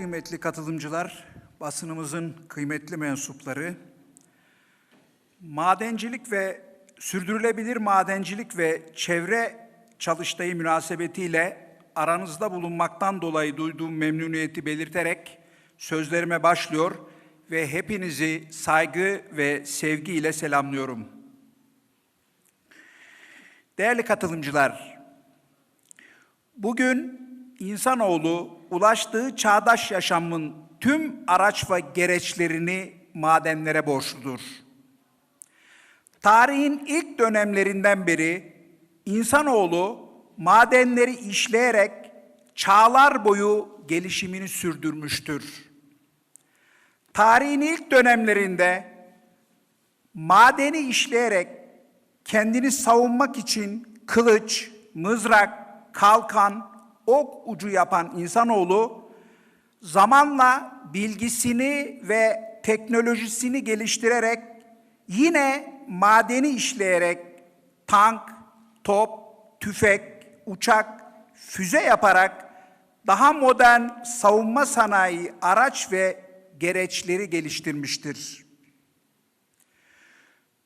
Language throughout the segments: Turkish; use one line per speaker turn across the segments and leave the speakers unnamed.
kıymetli katılımcılar, basınımızın kıymetli mensupları, madencilik ve sürdürülebilir madencilik ve çevre çalıştayı münasebetiyle aranızda bulunmaktan dolayı duyduğum memnuniyeti belirterek sözlerime başlıyor ve hepinizi saygı ve sevgiyle selamlıyorum. Değerli katılımcılar, bugün insanoğlu ulaştığı çağdaş yaşamın tüm araç ve gereçlerini madenlere borçludur. Tarihin ilk dönemlerinden beri insanoğlu madenleri işleyerek çağlar boyu gelişimini sürdürmüştür. Tarihin ilk dönemlerinde madeni işleyerek kendini savunmak için kılıç, mızrak, kalkan, ok ucu yapan insanoğlu zamanla bilgisini ve teknolojisini geliştirerek yine madeni işleyerek tank, top, tüfek, uçak, füze yaparak daha modern savunma sanayi araç ve gereçleri geliştirmiştir.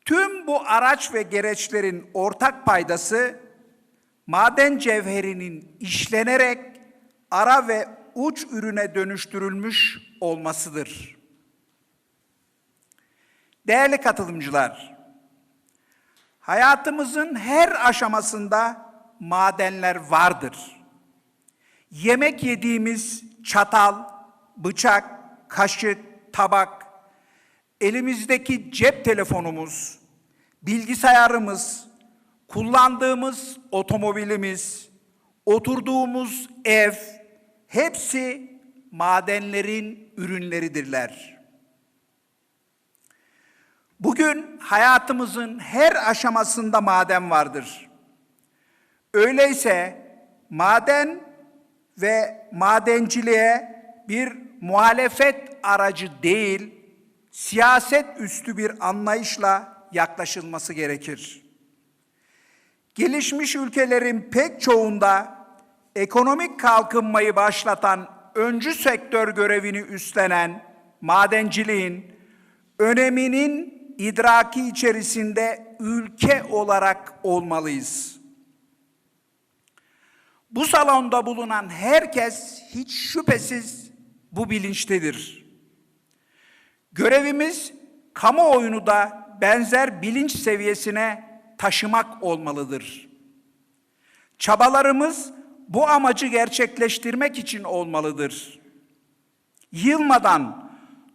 Tüm bu araç ve gereçlerin ortak paydası maden cevherinin işlenerek ara ve uç ürüne dönüştürülmüş olmasıdır. Değerli katılımcılar, hayatımızın her aşamasında madenler vardır. Yemek yediğimiz çatal, bıçak, kaşık, tabak, elimizdeki cep telefonumuz, bilgisayarımız, kullandığımız otomobilimiz, oturduğumuz ev hepsi madenlerin ürünleridirler. Bugün hayatımızın her aşamasında maden vardır. Öyleyse maden ve madenciliğe bir muhalefet aracı değil, siyaset üstü bir anlayışla yaklaşılması gerekir. Gelişmiş ülkelerin pek çoğunda ekonomik kalkınmayı başlatan öncü sektör görevini üstlenen madenciliğin öneminin idraki içerisinde ülke olarak olmalıyız. Bu salonda bulunan herkes hiç şüphesiz bu bilinçtedir. Görevimiz kamuoyunu da benzer bilinç seviyesine taşımak olmalıdır. Çabalarımız bu amacı gerçekleştirmek için olmalıdır. Yılmadan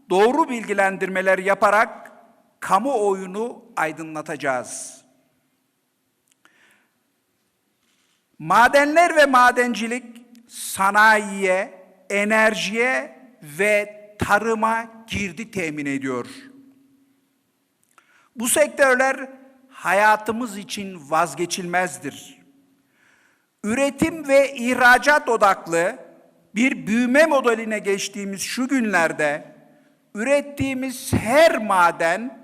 doğru bilgilendirmeler yaparak kamuoyunu aydınlatacağız. Madenler ve madencilik sanayiye, enerjiye ve tarıma girdi temin ediyor. Bu sektörler hayatımız için vazgeçilmezdir. Üretim ve ihracat odaklı bir büyüme modeline geçtiğimiz şu günlerde ürettiğimiz her maden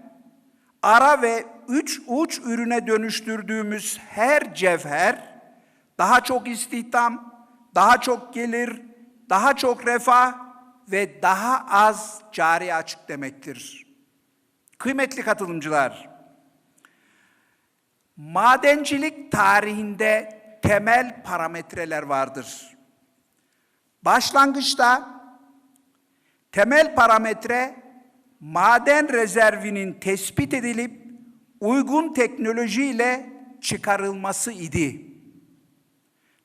ara ve üç uç ürüne dönüştürdüğümüz her cevher daha çok istihdam, daha çok gelir, daha çok refah ve daha az cari açık demektir. Kıymetli katılımcılar, madencilik tarihinde temel parametreler vardır. Başlangıçta temel parametre maden rezervinin tespit edilip uygun teknolojiyle çıkarılması idi.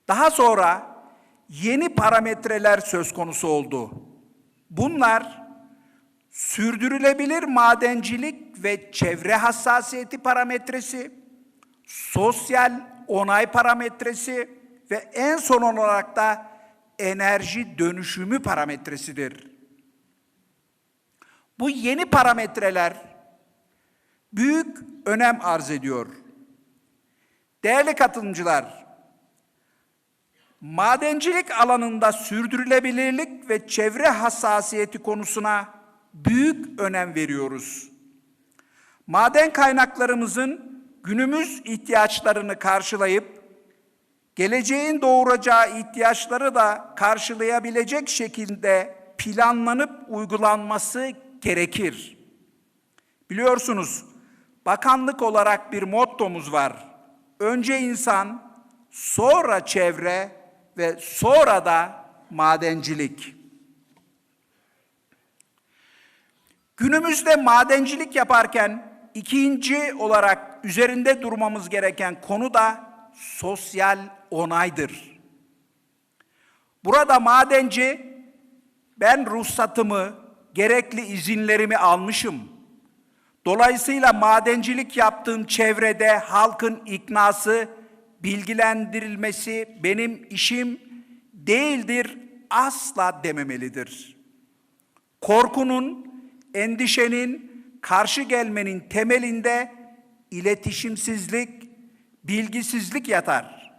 Daha sonra yeni parametreler söz konusu oldu. Bunlar sürdürülebilir madencilik ve çevre hassasiyeti parametresi, sosyal onay parametresi ve en son olarak da enerji dönüşümü parametresidir. Bu yeni parametreler büyük önem arz ediyor. Değerli katılımcılar, madencilik alanında sürdürülebilirlik ve çevre hassasiyeti konusuna büyük önem veriyoruz. Maden kaynaklarımızın günümüz ihtiyaçlarını karşılayıp geleceğin doğuracağı ihtiyaçları da karşılayabilecek şekilde planlanıp uygulanması gerekir. Biliyorsunuz bakanlık olarak bir mottomuz var. Önce insan, sonra çevre ve sonra da madencilik. Günümüzde madencilik yaparken ikinci olarak üzerinde durmamız gereken konu da sosyal onaydır. Burada madenci ben ruhsatımı, gerekli izinlerimi almışım. Dolayısıyla madencilik yaptığım çevrede halkın iknası, bilgilendirilmesi benim işim değildir, asla dememelidir. Korkunun, endişenin, karşı gelmenin temelinde iletişimsizlik, bilgisizlik yatar.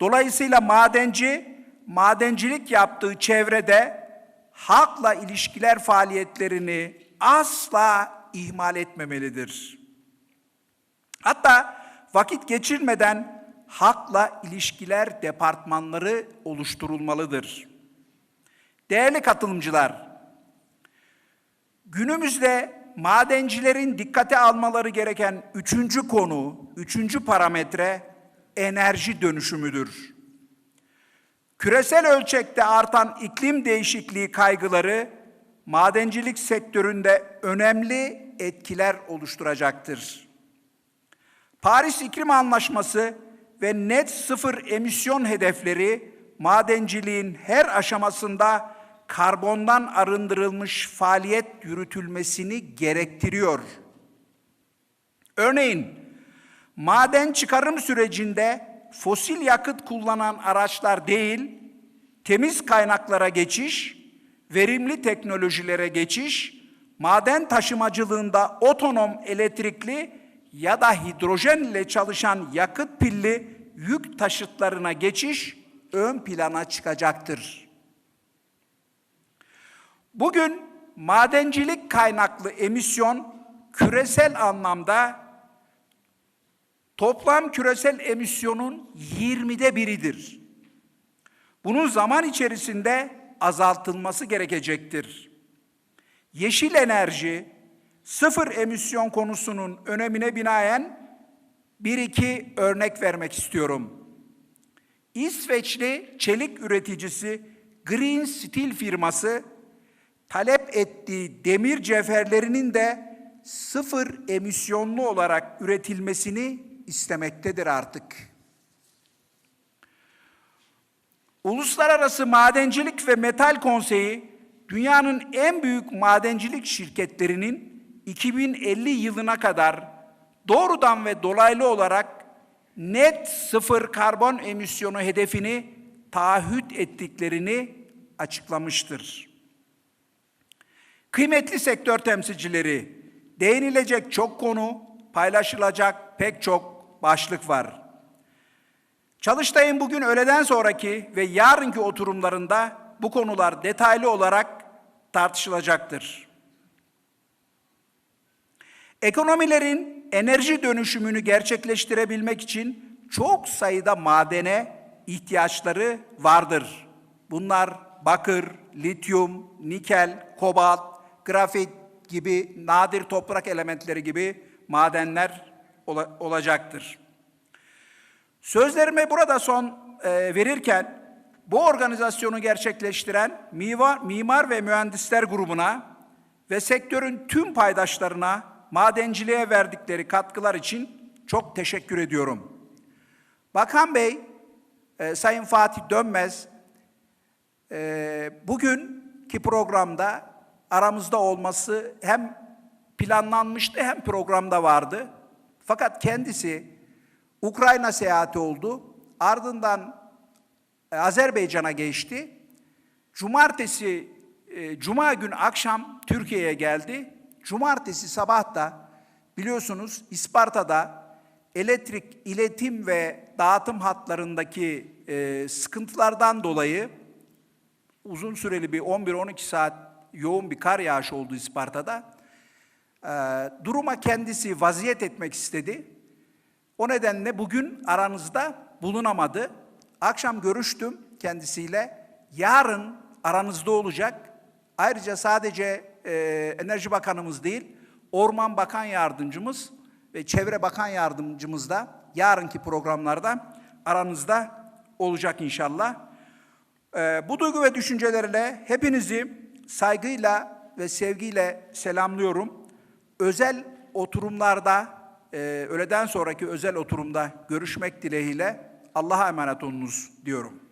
Dolayısıyla madenci, madencilik yaptığı çevrede halkla ilişkiler faaliyetlerini asla ihmal etmemelidir. Hatta vakit geçirmeden halkla ilişkiler departmanları oluşturulmalıdır. Değerli katılımcılar, günümüzde madencilerin dikkate almaları gereken üçüncü konu, üçüncü parametre enerji dönüşümüdür. Küresel ölçekte artan iklim değişikliği kaygıları madencilik sektöründe önemli etkiler oluşturacaktır. Paris İklim Anlaşması ve net sıfır emisyon hedefleri madenciliğin her aşamasında karbondan arındırılmış faaliyet yürütülmesini gerektiriyor. Örneğin maden çıkarım sürecinde fosil yakıt kullanan araçlar değil, temiz kaynaklara geçiş, verimli teknolojilere geçiş, maden taşımacılığında otonom elektrikli ya da hidrojen ile çalışan yakıt pilli yük taşıtlarına geçiş ön plana çıkacaktır. Bugün madencilik kaynaklı emisyon küresel anlamda toplam küresel emisyonun 20'de biridir. Bunun zaman içerisinde azaltılması gerekecektir. Yeşil enerji, sıfır emisyon konusunun önemine binaen bir iki örnek vermek istiyorum. İsveçli çelik üreticisi Green Steel firması talep ettiği demir cevherlerinin de sıfır emisyonlu olarak üretilmesini istemektedir artık. Uluslararası Madencilik ve Metal Konseyi dünyanın en büyük madencilik şirketlerinin 2050 yılına kadar doğrudan ve dolaylı olarak net sıfır karbon emisyonu hedefini taahhüt ettiklerini açıklamıştır. Kıymetli sektör temsilcileri, değinilecek çok konu, paylaşılacak pek çok başlık var. Çalıştay'ın bugün öğleden sonraki ve yarınki oturumlarında bu konular detaylı olarak tartışılacaktır. Ekonomilerin enerji dönüşümünü gerçekleştirebilmek için çok sayıda madene ihtiyaçları vardır. Bunlar bakır, lityum, nikel, kobalt, grafit gibi nadir toprak elementleri gibi madenler ola, olacaktır. Sözlerime burada son e, verirken bu organizasyonu gerçekleştiren mimar, mimar ve mühendisler grubuna ve sektörün tüm paydaşlarına madenciliğe verdikleri katkılar için çok teşekkür ediyorum. Bakan Bey, e, Sayın Fatih Dönmez, e, bugünkü programda aramızda olması hem planlanmıştı hem programda vardı. Fakat kendisi Ukrayna seyahati oldu. Ardından e, Azerbaycan'a geçti. Cumartesi, e, Cuma gün akşam Türkiye'ye geldi. Cumartesi sabah da biliyorsunuz İsparta'da elektrik, iletim ve dağıtım hatlarındaki e, sıkıntılardan dolayı uzun süreli bir 11-12 saat yoğun bir kar yağışı oldu İsparta'da. E, duruma kendisi vaziyet etmek istedi. O nedenle bugün aranızda bulunamadı. Akşam görüştüm kendisiyle. Yarın aranızda olacak. Ayrıca sadece e, Enerji Bakanımız değil, Orman Bakan Yardımcımız ve Çevre Bakan Yardımcımız da yarınki programlarda aranızda olacak inşallah. Ee, bu duygu ve düşüncelerle hepinizi saygıyla ve sevgiyle selamlıyorum. Özel oturumlarda, e, öğleden sonraki özel oturumda görüşmek dileğiyle Allah'a emanet olunuz diyorum.